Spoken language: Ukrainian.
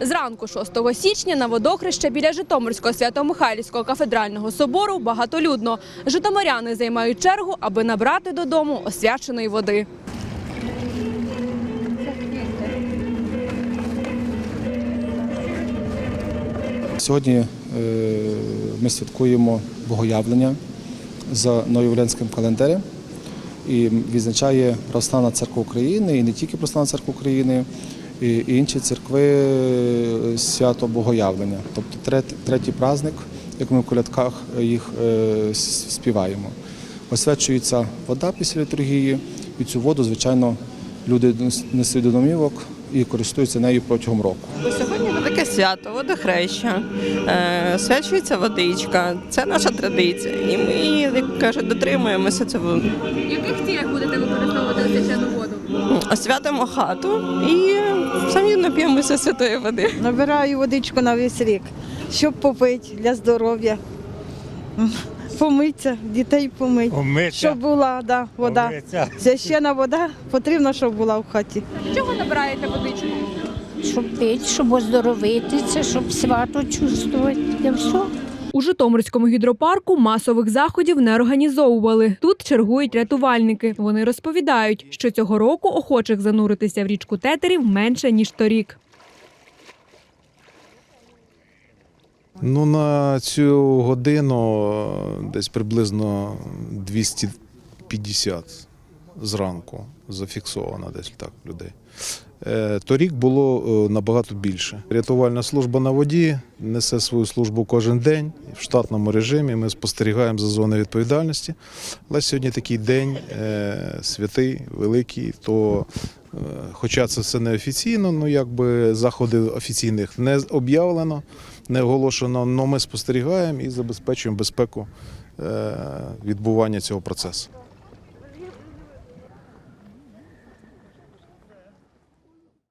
Зранку 6 січня на водохреще біля Житомирського свято-Михайлівського кафедрального собору багатолюдно. Житомиряни займають чергу, аби набрати додому освяченої води. Сьогодні е, ми святкуємо богоявлення за новоявленським календарем і відзначає Православна церква України і не тільки Православна церква України, і інші церкви е, свято Богоявлення. Тобто третій, праздник, як ми в колядках їх е, співаємо. Освячується вода після літургії, і цю воду, звичайно, люди нес- несуть до домівок і користуються нею протягом року. Сьогодні велике свято, водохреща, е, свячується водичка. Це наша традиція. І ми, як кажуть, дотримуємося цього. Яких освячену воду? Освятимо хату і самі нап'ємося святої води. Набираю водичку на весь рік, щоб попити для здоров'я. Помитися, дітей помити. Помитися. Щоб була да, вода. Помитися. Священа вода потрібно, щоб була в хаті. Чого набираєте водичку? щоб пити, щоб оздоровитися, щоб свято чувствувати. Для всього. У Житомирському гідропарку масових заходів не організовували. Тут чергують рятувальники. Вони розповідають, що цього року охочих зануритися в річку тетерів менше ніж торік. Ну, на цю годину десь приблизно 250 зранку зафіксовано десь так людей. Е, Торік було е, набагато більше. Рятувальна служба на воді несе свою службу кожен день в штатному режимі. Ми спостерігаємо за зоною відповідальності. Але сьогодні такий день е, святий, великий, то хоча це все не офіційно, ну якби заходів офіційних не об'явлено, не оголошено, але ми спостерігаємо і забезпечуємо безпеку відбування цього процесу.